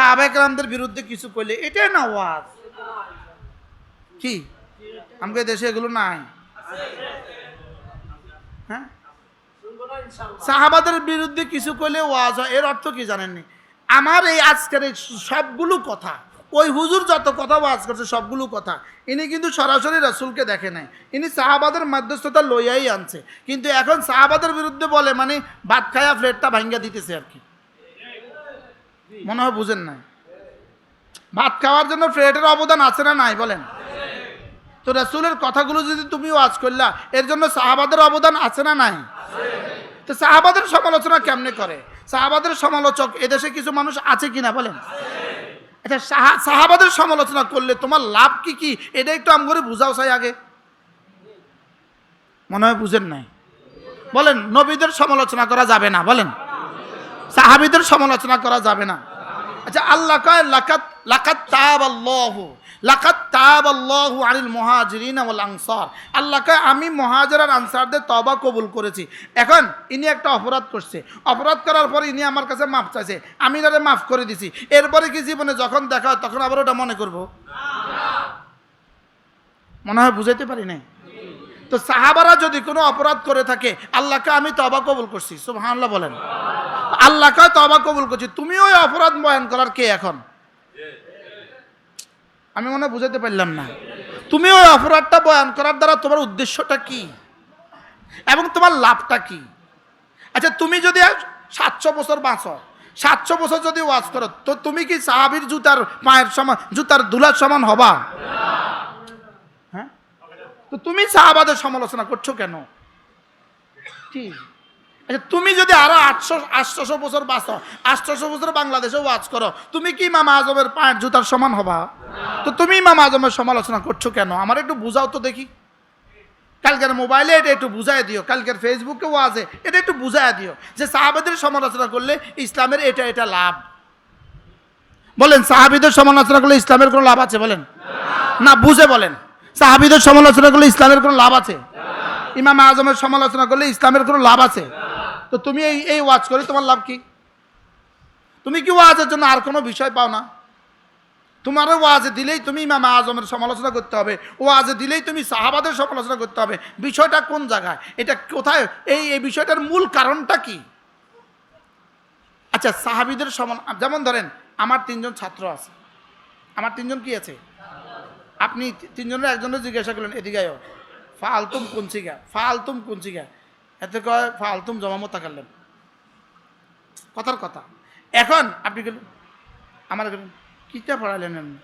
সাহাবাহামদের বিরুদ্ধে কিছু করলে এটাই না ওয়াজ। কি? আমাকে দেশে এগুলো নাই। হ্যাঁ? সাহাবাদের বিরুদ্ধে কিছু করলে ওয়াজ হয়, এর অর্থ কি জানেননি? আমার এই আজকের সবগুলো কথা, ওই হুজুর যত কথা ওয়াজ করছে সবগুলো কথা, ইনি কিন্তু সরাসরি রাসুলকে দেখে নাই। ইনি সাহাবাদের মধ্যস্থতা লইয়াই আনছে। কিন্তু এখন সাহাবাদের বিরুদ্ধে বলে মানে ভাত খায়া ফ্লেটটা ভাঙ্গা দিতেছে আর কি। মনে হয় বুঝেন নাই। ভাত খাওয়ার জন্য ফ্লেটের অবদান আছে না নাই বলেন? তো রাসূলের কথাগুলো যদি তুমি ওয়াজ করলা, এর জন্য সাহাবাদের অবদান আছে না নাই? তো সাহাবাদের সমালোচনা কেমনে করে? সাহাবাদের সমালোচক এদেশে কিছু মানুষ আছে কিনা বলেন? আচ্ছা সাহা- সাহাবাদের সমালোচনা করলে তোমার লাভ কি কি? এটা একটু আম করে বুঝাও চাই আগে। মনে হয় বুঝেন নাই। বলেন, নবীদের সমালোচনা করা যাবে না, বলেন? সাহাবিদের সমালোচনা করা যাবে না। আচ্ছা আল্লাহ কয়, লাকাত লাকাত তাব আল্লাহ লাকাত তাব আল্লাহু আনিল মুহাজিরিন ওয়াল আনসার। আল্লাহ কয়, আমি মুহাজির আর আনসারদের তওবা কবুল করেছি। এখন ইনি একটা অপরাধ করছে। অপরাধ করার পর ইনি আমার কাছে মাফ চাইছে। আমি তাদের মাফ করে দিছি। এরপরে কি জীবনে যখন দেখা তখন আবার ওটা মনে করব? মনে হয় বুঝাইতে পারি নাই? তো সাহাবারা যদি কোনো অপরাধ করে থাকে, আল্লাহকে আমি তবা কবুল করছি। সুবহানাল্লাহ বলেন। আল্লাহকে তবা কবুল করছি। তুমি ওই অপরাধ বয়ান করার কে এখন? আমি মনে বুঝাতে পারলাম না। তুমি ওই অপরাধটা বয়ান করার দ্বারা তোমার উদ্দেশ্যটা কি? এবং তোমার লাভটা কি? আচ্ছা তুমি যদি সাতশো বছর বাঁচো, সাতশো বছর যদি ওয়াজ করো, তো তুমি কি সাহাবির জুতার পায়ের সমান, জুতার ধুলার সমান হবা? হ্যাঁ? তো তুমি সাহাবাদের সমালোচনা করছ কেন? কি? আচ্ছা তুমি যদি আরও আটশো, আটশোশো বছর বাঁচো, আটশোশো বছর বাংলাদেশে ওয়াজ করো, তুমি কি মামা আজমের পায়ের জুতার সমান হবা? তো তুমি মামা আজমের সমালোচনা করছ কেন? আমার একটু বুঝাও তো দেখি। কালকের মোবাইলে এটা একটু বুঝাই দিও, কালকের ফেসবুকে ওয়াজে এটা একটু বুঝাই দিও যে সাহাবেদের সমালোচনা করলে ইসলামের এটা এটা লাভ। বলেন, সাহাবিদের সমালোচনা করলে ইসলামের কোনো লাভ আছে বলেন? না, বুঝে বলেন। সাহাবিদের সমালোচনা করলে ইসলামের কোনো লাভ আছে? ইমাম আজমের সমালোচনা করলে ইসলামের কোনো লাভ আছে? তো তুমি এই এই ওয়াজ করে তোমার লাভ কি? তুমি কি ওয়াজের জন্য আর কোনো বিষয় পাও না? তোমারও ওয়াজে দিলেই তুমি ইমাম আজমের সমালোচনা করতে হবে। ওয়াজে দিলেই তুমি সাহাবাদের সমালোচনা করতে হবে। বিষয়টা কোন জায়গায়? এটা কোথায়? এই এই বিষয়টার মূল কারণটা কি? আচ্ছা সাহাবিদের সমান, যেমন ধরেন, আমার তিনজন ছাত্র আছে। আমার তিনজন কি আছে? আপনি তিনজনের একজনের জিজ্ঞাসা করলেন, এদিকে ফালতুম কুঞ্চিকা ফালতুম কুঞ্চিকা এতে কয়, ফালতুম জমামত তাকালেন কথার কথা। এখন আপনি গেলেন, আমার গেলেন কিতা পড়ালেন আপনি?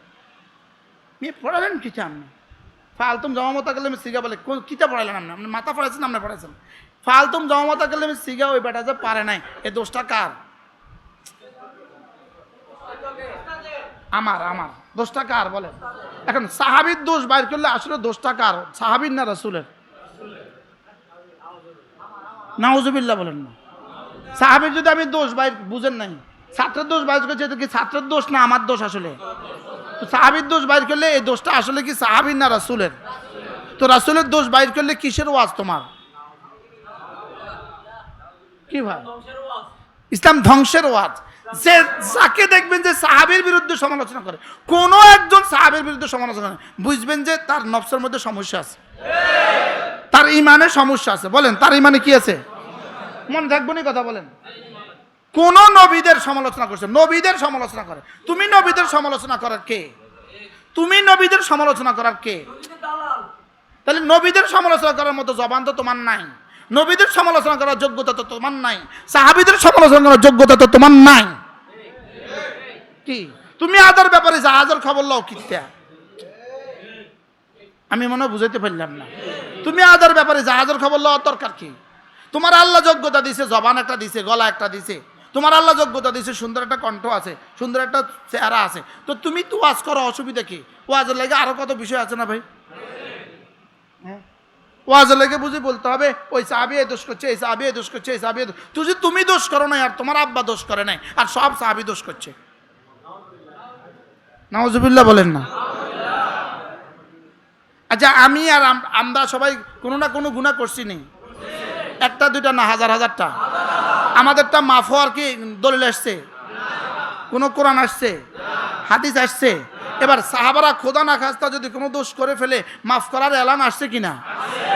মেয়ে পড়ালেন কিতা আপনি? ফালতুম গেলে আমি সিগা বলে, কোন কিতা পড়ালেন আপনি? আপনি মাথা পড়াইছেন, আপনি পড়াইছেন। ফালতুম গেলে আমি সিগা ওই বেটা যে পারে নাই। এ দোষটা কার? আমার আমার। দোষটা কার বলেন? এখন সাহাবির দোষ বাইর করলে আসলে দোষটা কার? সাহাবির না রাসুলের? নাউজুবিল্লাহ বলেন না। সাহাবির যদি আমি দোষ বাইর বুঝেন নাই। ছাত্রের দোষ বাইর করছে কি ছাত্রের দোষ না, আমার দোষ আসলে। তো সাহাবির দোষ বাইর করলে এই দোষটা আসলে কি সাহাবির না রাসুলের? তো রাসুলের দোষ বাইর করলে কিসের ওয়াজ তোমার? কি ভাই? ইসলাম ধ্বংসের ওয়াজ। যে যাকে দেখবেন যে সাহাবের বিরুদ্ধে সমালোচনা করে, কোন একজন সাহাবের বিরুদ্ধে সমালোচনা করে বুঝবেন যে তার নফসের মধ্যে সমস্যা আছে। তার ইমানে সমস্যা আছে। বলেন, তার ইমানে কি আছে? মনে থাকব কথা বলেন। কোন নবীদের সমালোচনা করছে নবীদের সমালোচনা করে। তুমি নবীদের সমালোচনা করার কে? তুমি নবীদের সমালোচনা করার কে? তাহলে নবীদের সমালোচনা করার মতো জবান তো তোমার নাই। নবীদের সমালোচনা করার যোগ্যতা তো তোমার নাই। সাহাবিদের সমালোচনা করার যোগ্যতা তো তোমার নাই। কি? তুমি আদার ব্যাপারে জাহাজের খবর লও কিত্তা আমি মনে বুঝাইতে পারলাম না। তুমি আদার ব্যাপারে জাহাজের খবর লওয়ার দরকার কি? তোমার আল্লাহ যোগ্যতা দিছে, জবান একটা দিছে, গলা একটা দিছে। তোমার আল্লাহ যোগ্যতা দিছে, সুন্দর একটা কণ্ঠ আছে, সুন্দর একটা চেহারা আছে। তো তুমি তো ওয়াজ করো অসুবিধা কি? ওয়াজের লাগে আরও কত বিষয় আছে না ভাই? হ্যাঁ? ওয়াজের লেগে বুঝি বলতে হবে, ওই সাহাবি দোষ করছে, এই সাহাবি দোষ করছে, এই সাহাবি তুই তুমি দোষ করো নাই আর তোমার আব্বা দোষ করে নাই, আর সব সাহাবি দোষ করছে। নওয়াজুবিল্লাহ বলেন না। আচ্ছা আমি আর আমরা সবাই কোনো না কোনো গুণা করছি নি। একটা, দুইটা না, হাজার, হাজারটা। আমাদেরটা মাফ হওয়ার কি দলিল আসছে? কোনো কোরআন আসছে? হাদিস আসছে? এবার সাহাবারা খোদা না খাস্তা যদি কোনো দোষ করে ফেলে, মাফ করার এলান আসছে কিনা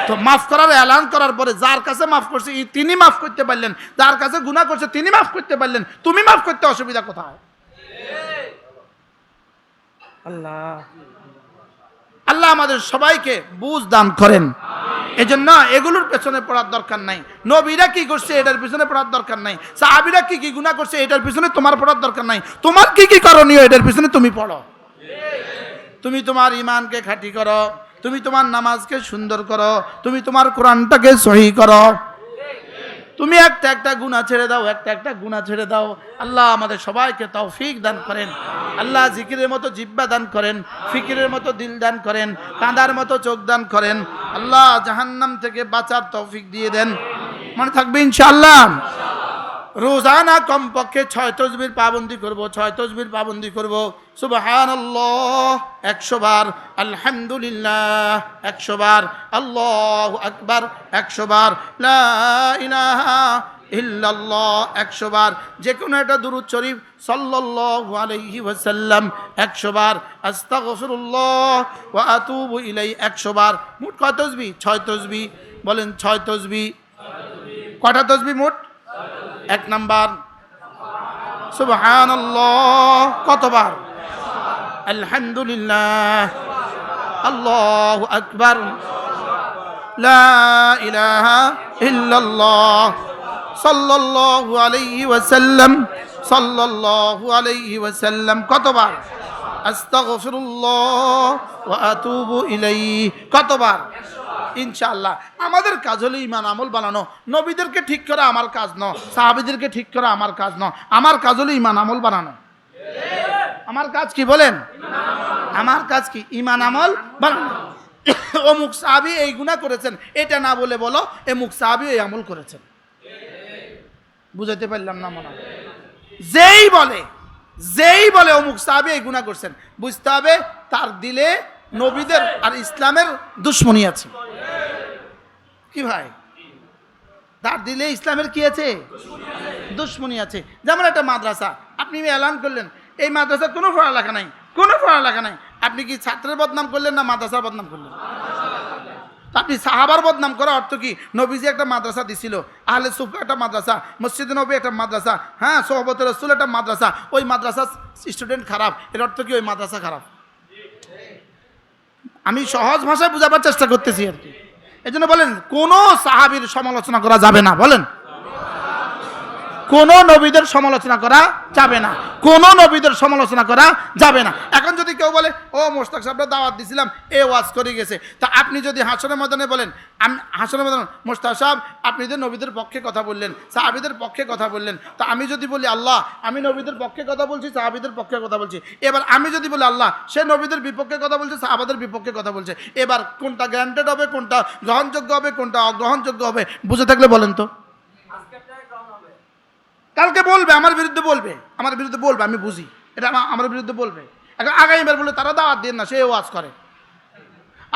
তো মাফ করার এলান করার পরে যার কাছে মাফ করছে তিনি মাফ করতে পারলেন। যার কাছে গুনাহ করছে, তিনি মাফ করতে পারলেন। তুমি মাফ করতে অসুবিধা কোথায়? আল্লাহ। আল্লাহ আমাদের সবাইকে বুঝ দান করেন। এজন্য এগুলোর পেছনে পড়ার দরকার নাই। নবীরা কি করছে, এটার পিছনে পড়ার দরকার নাই। সাহাবিরা কি কি গুনাহ করছে, এটার পিছনে তোমার পড়ার দরকার নাই। তোমার কি কি করণীয়, এটার পিছনে তুমি পড়ো। তুমি তোমার ইমানকে খাঁটি করো, তুমি তোমার নামাজকে সুন্দর করো, তুমি তোমার কোরআনটাকে সহি করো। তুমি একটা একটা গুণা ছেড়ে দাও, একটা একটা গুণা ছেড়ে দাও। আল্লাহ আমাদের সবাইকে তৌফিক দান করেন। আল্লাহ জিকিরের মতো জিব্বা দান করেন, ফিকিরের মতো দিল দান করেন, কাঁদার মতো চোখ দান করেন। আল্লাহ জাহান্নাম থেকে বাঁচার তৌফিক দিয়ে দেন। মনে থাকবে ইনশাআল্লাহ? রোজানা কমপক্ষে ছয় তসবির পাবন্দি করব, ছয় তসবির পাবন্দি করব। সুবহান একশো বার আলহামদুলিল্লাহ, একশো বার আল্লাহ আকবার, একশো বার ইলাহা ইল্লাল্লাহ, একশো বার যে কোনো একটা দুরুদ শরীফ সাল্লাল্লাহু আলাইহি ওয়াসাল্লাম, একশো বার আস্তাগফিরুল্লাহ ওয়া আতুবু ইলাই একশো বার মোট কয় তসবি? ছয় তসবি। বলেন ছয় তসবি। কটা তসবি মোট? এক নাম্বার। সুবহানাল্লাহ, কতবার? আলহামদুলিল্লাহ। আল্লাহু আকবার। সাল্লাল্লাহু আলাইহি ওয়াসাল্লাম। সাল্লাল্লাহু আলাইহি ওয়াসাল্লাম। কতবার? আস্তাগফিরুল্লাহ ওয়া আতুবু ইলাইহি। কতবার? ইনশাআল্লাহ। আমাদের কাজ হলো ইমান আমল বানানো। নবীদেরকে ঠিক করা আমার কাজ ন সাহাবিদেরকে ঠিক করা আমার কাজ ন আমার কাজ হলো ইমান আমল বানানো। আমার কাজ কি বলেন? আমার কাজ কি? ইমান আমল বানানো। অমুক সাহাবি এই গুণা করেছেন, এটা না বলে বলো, এমুক সাহাবি এই আমল করেছেন। বুঝাতে পারলাম না মনে যেই বলে যেই বলে অমুক সাহাবি এই গুণা করছেন, বুঝতে হবে তার দিলে নবীদের আর ইসলামের দুশ্মনী আছে। কি ভাই? তার দিলে ইসলামের কি আছে? দুশ্মনী আছে। যেমন একটা মাদ্রাসা, আপনি এলান করলেন, এই মাদ্রাসার কোনো পড়ালেখা নাই, কোনো পড়ালেখা নাই। আপনি কি ছাত্রের বদনাম করলেন না মাদ্রাসার বদনাম করলেন? আপনি সাহাবার বদনাম করা অর্থ কি? নবীজি একটা মাদ্রাসা দিছিল, আহলে সুফ একটা মাদ্রাসা, মসজিদ নবী একটা মাদ্রাসা হ্যাঁ সোহবতের রসুল একটা মাদ্রাসা, ওই মাদ্রাসা স্টুডেন্ট খারাপ, এর অর্থ কি? ওই মাদ্রাসা খারাপ। আমি সহজ ভাষায় বোঝাবার চেষ্টা করতেছি আর কি। এই জন্য বলেন, কোনো সাহাবির সমালোচনা করা যাবে না, বলেন। কোন নবীদের সমালোচনা করা যাবে না। কোন নবীদের সমালোচনা করা যাবে না। এখন যদি কেউ বলে, ও মোস্তাক সাহেবরা দাওয়াত দিছিলাম, এ ওয়াজ করে গেছে। তা আপনি যদি হাসনের ময়দানে বলেন, আমি হাসনের ময়দানে মোস্তাক সাহেব, আপনি যে নবীদের পক্ষে কথা বললেন, সাহাবিদের পক্ষে কথা বললেন, তা আমি যদি বলি, আল্লাহ, আমি নবীদের পক্ষে কথা বলছি, সাহাবিদের পক্ষে কথা বলছি। এবার আমি যদি বলি, আল্লাহ, সে নবীদের বিপক্ষে কথা বলছে, সাহাবাদের বিপক্ষে কথা বলছে। এবার কোনটা গ্রান্টেড হবে, কোনটা গ্রহণযোগ্য হবে, কোনটা অগ্রহণযোগ্য হবে, বুঝে থাকলে বলেন তো। কালকে বলবে, আমার বিরুদ্ধে বলবে, আমার বিরুদ্ধে বলবে, আমি বুঝি। এটা আমার বিরুদ্ধে বলবে। এখন আগামীবার বলে তারা দাওয়াত দেন না সে ওয়াজ করে।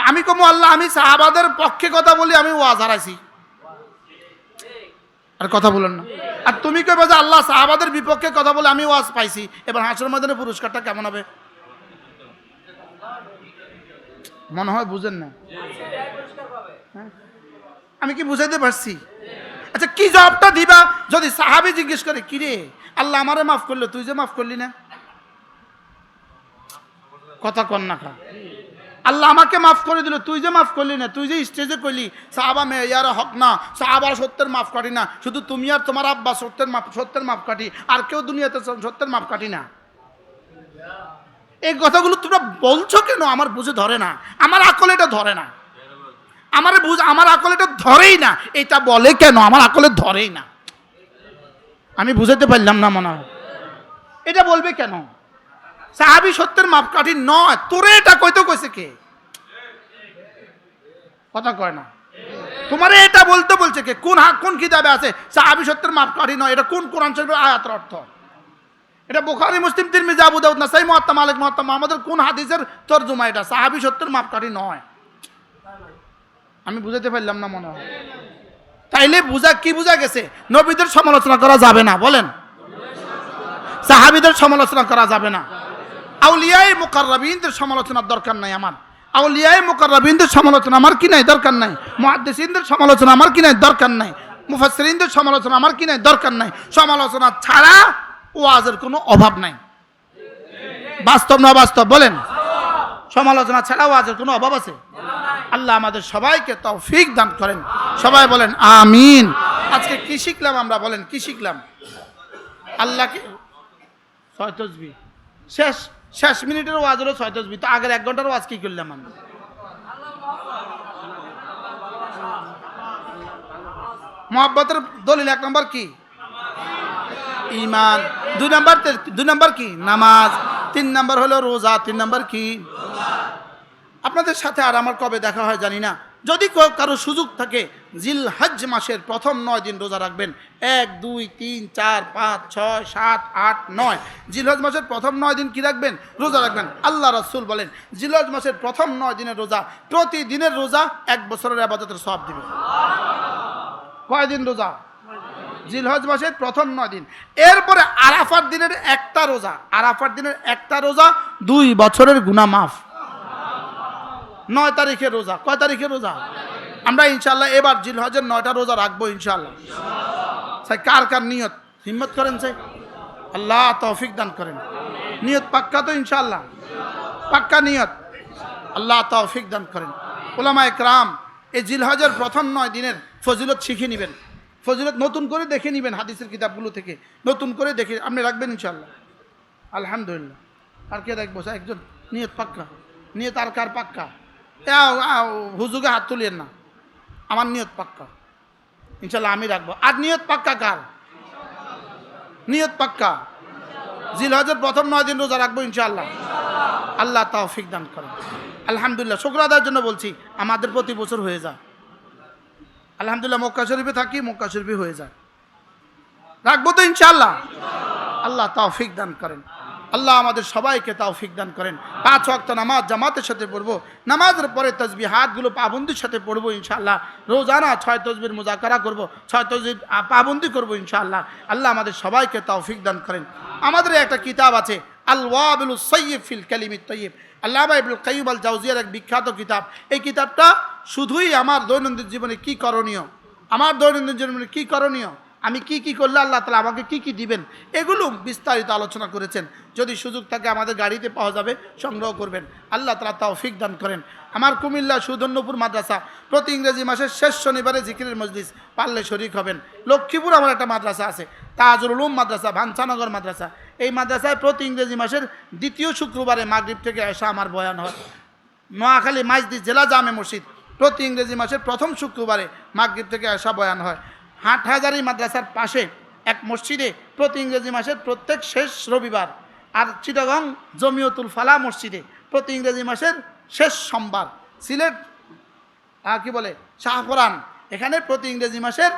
আমি কমু আল্লাহ, আমি সাহাবাদের পক্ষে কথা বলি, আমি ওয়াজ হারাইছি। আর কথা বলেন না। আর তুমি কবে যে আল্লাহ সাহাবাদের বিপক্ষে কথা বলে আমি ওয়াজ পাইছি, এবার হাসর ময়দানে পুরস্কারটা কেমন হবে? মনে হয় বুঝেন না। হ্যাঁ? আমি কি বুঝাইতে পারছি? আচ্ছা কি জবাবটা দিবা? যদি সাহাবি জিজ্ঞেস করে কি রে আল্লাহ আমারে মাফ করল, তুই যে মাফ করলি না? কথা কন না খা আল্লাহ আমাকে মাফ করে দিল, তুই যে মাফ করলি না, তুই যে স্টেজে করলি সাহাবা মেয়ার হক না সাহাবার সত্যের মাফ কাটি না, শুধু তুমি আর তোমার আব্বা সত্যের মাপ সত্যের মাপ কাটি, আর কেউ দুনিয়াতে সত্যের মাপ কাটি না। এই কথাগুলো তোমরা বলছো কেন? আমার বুঝে ধরে না। আমার আকল এটা ধরে না। আমার বুঝ, আমার আকল এটা ধরেই না। এটা বলে কেন? আমার আকলে ধরেই না। আমি বুঝাতে পারলাম না মনে হয়। এটা বলবে কেন? সাহাবি সত্যের মাপকাঠি নয়। তোরে এটা কইতে কইছে কে? কথা কয় না। তোমারে এটা বলতে বলছে কে? কোন হা কোন কিতাবে আছে? সাহাবি সত্যের মাপকাঠি নয়। এটা কোন কোরআন শরীফের আয়াতের অর্থ? এটা বুখারী, মুসলিম, তিরমিজি, আবু দাউদ, নাসাই, মুয়াত্তা, মালিক, মুয়াত্তা আমাদের কোন হাদিসের তরজমা এটা? সাহাবি সত্যের মাপকাঠি নয়। আমি বুঝাতে পারলাম না মনে হয়। তাইলে বুঝা কি বুঝা গেছে? নবীদের সমালোচনা করা যাবে না, বলেন। সাহাবিদের সমালোচনা করা যাবে না। আউলিয়াই মুকাররাবিনদের সমালোচনার দরকার নাই আমার। আউলিয়াই মুকাররাবিনদের সমালোচনা আমার কি নাই? দরকার নাই। মুহাদ্দিসিনদের সমালোচনা আমার কি নাই? দরকার নাই। মুফাসসিরিনদের সমালোচনা আমার কি নাই? দরকার নাই। সমালোচনা ছাড়া ওয়াজের কোনো অভাব নাই। বাস্তব না বাস্তব, বলেন। সমালোচনা ছাড়া ওয়াজের কোনো অভাব আছে? আল্লাহ আমাদের সবাইকে তৌফিক দান করেন। সবাই বলেন, আমিন। আজকে কি শিখলাম আমরা বলেন, কি শিখলাম? আল্লাহকে ছয় তসবি। শেষ শেষ মিনিটের ওয়াজ হলো ছয় তসবি। তো আগের এক ঘণ্টার ওয়াজ কি করলাম আমি মোহাব্বতের দলিল এক নম্বর কি? ইমান দুই নম্বর দুই নম্বর কি? নামাজ। তিন নম্বর হলো রোজা। তিন নম্বর কি? আপনাদের সাথে আর আমার কবে দেখা হয় জানি না। যদি কারও সুযোগ থাকে জিল হজ মাসের প্রথম নয় দিন রোজা রাখবেন। এক, দুই, তিন, চার, পাঁচ, ছয়, সাত, আট, নয়। জিলহজ মাসের প্রথম নয় দিন কি রাখবেন? রোজা রাখবেন। আল্লাহ রসুল বলেন জিলহজ মাসের প্রথম নয় দিনের রোজা প্রতিদিনের রোজা এক বছরের আবাদতের সব দিবে। কয়দিন রোজা? জিলহজ মাসের প্রথম নয় দিন। এরপরে আরাফার দিনের একটা রোজা। আরাফার দিনের একটা রোজা দুই বছরের গুণা মাফ। নয় তারিখের রোজা। কয় তারিখের রোজা? আমরা ইনশাল্লাহ এবার জিলহজের নয়টা রোজা রাখব ইনশাল্লাহ সাই কার কার নিয়ত? হিম্মত করেন সাই আল্লাহ তৌফিক দান করেন। নিয়ত পাক্কা তো ইনশাল্লাহ পাক্কা নিয়ত? আল্লাহ তৌফিক দান করেন। ওলামা একরাম এই জিলহজের প্রথম নয় দিনের ফজিলত শিখে নেবেন। ফজিলত নতুন করে দেখে নেবেন হাদিসের কিতাবগুলো থেকে। নতুন করে দেখে, আপনি রাখবেন ইনশাল্লাহ আলহামদুলিল্লাহ। আর কে দেখব স্যার? একজন। নিয়ত পাক্কা। নিয়ত আর কার পাক্কা? হুজুগে হাত তুলিয়েন না। আমার নিয়ত পাক্কা। ইনশাল্লাহ আমি রাখব। আর নিয়ত পাক্কা কার? নিয়ত পাক্কা। জিলহজের প্রথম নয় দিন রোজা রাখব ইনশাআল্লাহ। আল্লাহ তাওফিক দান করেন। আলহামদুলিল্লাহ, শুক্র আদায়ের জন্য বলছি, আমাদের প্রতি বছর হয়ে যায়। আলহামদুলিল্লাহ, মক্কা শরীফে থাকি, মক্কা শরীফে হয়ে যায়। রাখব তো ইনশাআল্লাহ। আল্লাহ তাওফিক দান করেন। আল্লাহ আমাদের সবাইকে তাওফিক দান করেন। পাঁচ ওয়াক্ত নামাজ জামাতের সাথে পড়ব। নামাজের পরে তসবি হাতগুলো পাবন্দির সাথে পড়ব ইনশাআল্লাহ। রোজানা ছয় তসবির মোজাকারা করব, ছয় তসবির পাবন্দি করব ইনশাআল্লাহ। আল্লাহ আমাদের সবাইকে তাওফিক দান করেন। আমাদের একটা কিতাব আছে আল ওয়াবিল সৈয়ব ফিল কালিমি তৈয়ব। আল্লাহ ইবুল কাইব আল জাউজিয়ার এক বিখ্যাত কিতাব। এই কিতাবটা শুধুই আমার দৈনন্দিন জীবনে কি করণীয়? আমার দৈনন্দিন জীবনে কি করণীয়? আমি কি কি করলে আল্লাহ তালা আমাকে কি কি দিবেন? এগুলো বিস্তারিত আলোচনা করেছেন। যদি সুযোগ থাকে আমাদের গাড়িতে পাওয়া যাবে, সংগ্রহ করবেন। আল্লাহ তালা তৌফিক দান করেন। আমার কুমিল্লা সুধন্যপুর মাদ্রাসা, প্রতি ইংরেজি মাসের শেষ শনিবারে জিকিরের মজলিস পারলে শরিক হবেন। লক্ষ্মীপুর আমার একটা মাদ্রাসা আছে তাজুল উলুম মাদ্রাসা, ভানসানগর মাদ্রাসা। এই মাদ্রাসায় প্রতি ইংরেজি মাসের দ্বিতীয় শুক্রবারে মাগরিব থেকে এসা আমার বয়ান হয়। নোয়াখালী মাইজদি জেলা জামে মসজিদ, প্রতি ইংরেজি মাসের প্রথম শুক্রবারে মাগরিব থেকে আসা বয়ান হয়। হাটহাজারি মাদ্রাসার পাশে এক মসজিদে প্রতি ইংরেজি মাসের প্রত্যেক শেষ রবিবার আর চিটাগং জমিয়তুল ফালা মসজিদে প্রতি ইংরেজি মাসের শেষ সোমবার। সিলেট কি বলে? শাহপরান। এখানে প্রতি ইংরেজি মাসের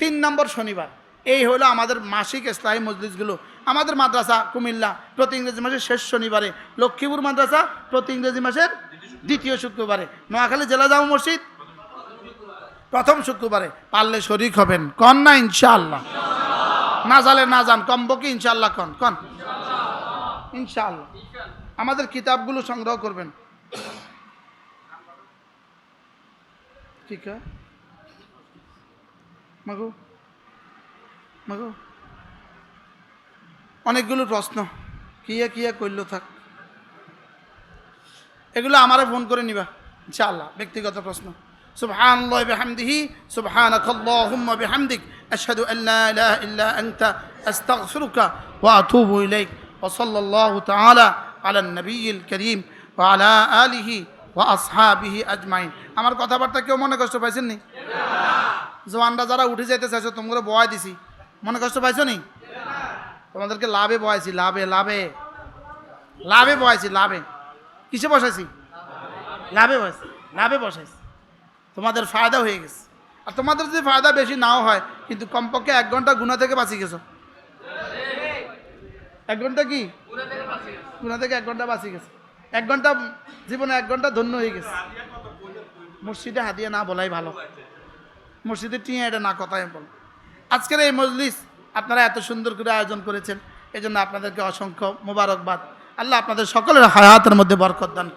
তিন নম্বর শনিবার। এই হলো আমাদের মাসিক ইসলামী মজলিসগুলো। আমাদের মাদ্রাসা কুমিল্লা প্রতি ইংরেজি মাসের শেষ শনিবারে। লক্ষ্মীপুর মাদ্রাসা প্রতি ইংরেজি মাসের দ্বিতীয় শুক্রবারে। নোয়াখালী জেলা জামা মসজিদ প্রথম শুক্রবারে পারলে শরিক হবেন। কন না, ইনশাআল্লাহ। না জালে না যান কমবকি ইনশাআল্লাহ কন কন। ইনশাআল্লাহ। আমাদের কিতাবগুলো সংগ্রহ করবেন। ঠিক আছে? অনেকগুলো প্রশ্ন। কিয়া কিয়া করল থাক। এগুলো আমারে ফোন করে নিবা, ইনশাআল্লাহ, ব্যক্তিগত প্রশ্ন। سبحان الله بحمده سبحانك اللهم بحمدك أشهد أن لا إله إلا أنت أستغفرك وأتوب إليك وصلى الله تعالى على النبي الكريم وعلى آله وأصحابه أجمعين আমার কথাবার্তা কেউ মনে কষ্ট পাইছেন নি জওয়ানরা যারা উঠে যেতে চাইছো তোমরা বয় দিছি মনে কষ্ট পাইছো নি তোমাদেরকে লাভে বয়াইছি লাভে লাভে লাভে বয়াইছি লাভে কিসে বসাইছি লাভে বসাইছি লাভে বসাইছি তোমাদের ফায়দা হয়ে গেছে। আর তোমাদের যদি ফায়দা বেশি নাও হয়, কিন্তু কমপক্ষে এক ঘণ্টা গুণা থেকে বাঁচিয়ে গেছো। এক ঘণ্টা কি? গুণা থেকে এক ঘণ্টা বাঁচিয়ে গেছে। এক ঘণ্টা জীবনে এক ঘণ্টা ধন্য হয়ে গেছে। মসজিদে হাদিয়া না বলাই ভালো। মসজিদে টিয়া এটা না কথাই বল। আজকের এই মজলিস আপনারা এত সুন্দর করে আয়োজন করেছেন এই জন্য আপনাদেরকে অসংখ্য মোবারকবাদ। আল্লাহ আপনাদের সকলের হায়াতের মধ্যে বরকত দান করুন।